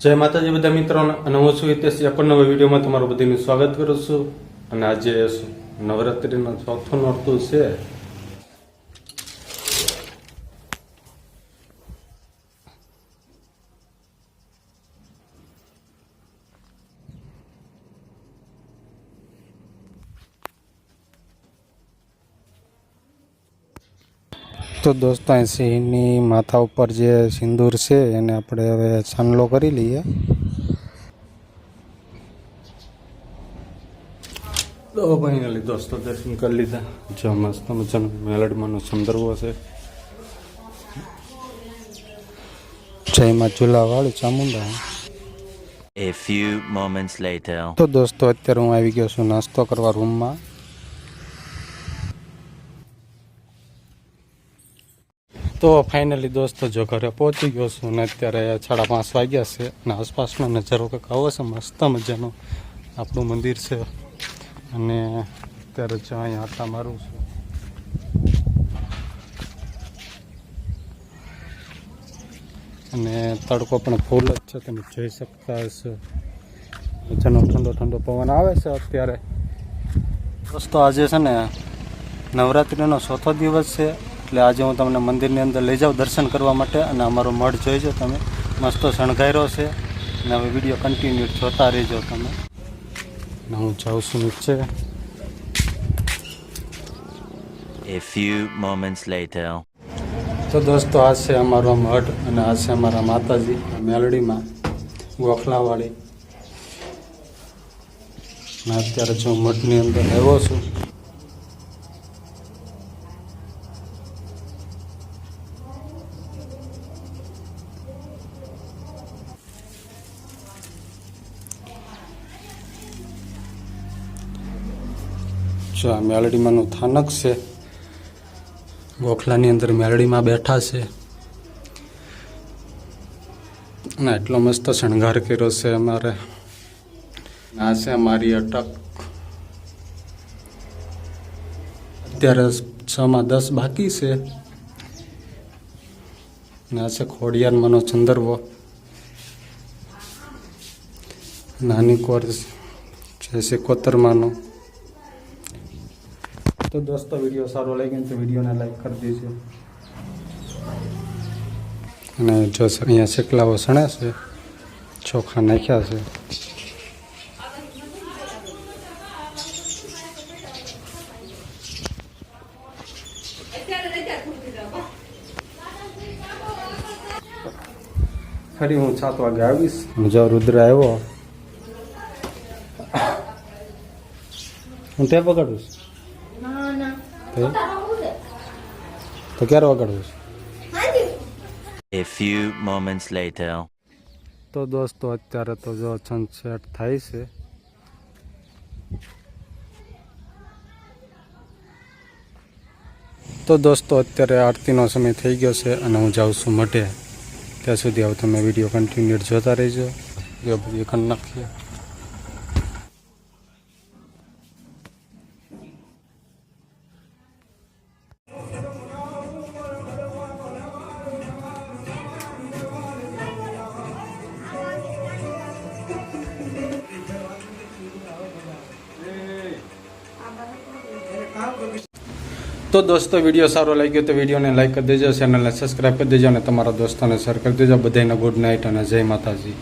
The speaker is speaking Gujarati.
જય માતાજી બધા મિત્રો, અને હું છું હિતેશ આપણને નવા વિડીયોમાં તમારું બધાનું સ્વાગત કરું છું. અને આજે નવરાત્રિનો ચોથો નોરતું છે. તો દોસ્તો અહીં સિંહની માથા ઉપર જે સિંદૂર છે એને આપણે હવે છાનલો કરી લઈએ. તો દોસ્તો દર્શન કરી લીધા. જો મસ્ત મજાનો મેલડમાંનો સંદર્ભો છે. જયમાં ચૂલાવાળી Chamunda. A few moments later. તો દોસ્તો અત્યારે હું આવી ગયો છું નાસ્તો કરવા રૂમમાં. તો ફાઇનલી દોસ્તો જો ઘરે પહોંચી ગયો છું ને અત્યારે સાડા પાંચ વાગ્યા છે અને આસપાસનો નજારો કંઈક આવો છે, મસ્ત મજાનો. આપણું મંદિર છે. અને અત્યારે જો અહીંયા આટલા મારું છું. અને તડકો પણ ફૂલ જ છે, તમે જોઈ શકતા હશો. મજાનો ઠંડો ઠંડો પવન આવે છે અત્યારે. દોસ્તો આજે છે ને નવરાત્રિનો ચોથો દિવસ છે. એટલે આજે હું તમને મંદિરની અંદર લઈ જાઉં દર્શન કરવા માટે અને અમારો મઠ જોઈજો તમે. મસ્ત શણગાર્યો છે અને હવે વીડિયો કન્ટિન્યુ જોતા રહેજો તમે. અને હું જાઉં છું નીચે. A few moments later. તો દોસ્તો આ છે અમારો મઠ અને આ છે અમારા માતાજી મેલડીમાં ગોખલાવાળી. અને અત્યારે જો મઠની અંદર આવ્યો છું જો આ મેલડીમાંનું થાનક છે, ગોખલાની અંદર મેલડીમાં બેઠા છે. અને એટલો મસ્ત શણગાર કર્યો છે અમારે. આ છે અમારી અટક. અત્યારે છમાં દસ બાકી છે. અને આ છે ખોડિયારમાંનો ચંદરવો નાની કોર છે સિકોતરમાંનો તો દોસ્તો વીડિયો સારો લાગ્યો તો વિડીયોને લાઈક કરી દેજો. અને જો અહીંયા શેકલાઓ સણે છે ચોખા નાખ્યા છે. ફરી હું સાત વાગે આવીશ. જો રુદ્ર આવ્યો. હું તે પકડું છું. તો તો ક્યારે વગાડવું છે? A few moments later. તો દોસ્તો અત્યારે તો જો સનસેટ થાય છે. તો દોસ્તો અત્યારે આરતીનો સમય થઈ ગયો છે અને હું જાઉં છું મઢે. ત્યાં સુધી હવે તમે વીડિયો કન્ટિન્યુ જોતા રહેજો. એ બધી કરી નાખીએ. તો દોસ્તો, વીડિયો સારો લાગ્યો તો વિડીયોને લાઇક કરી દેજો ચેનલને સબસ્ક્રાઈબ કરી દેજો અને તમારા દોસ્તોને શેર કરી દેજો. બધાને ગુડ નાઇટ અને જય માતાજી.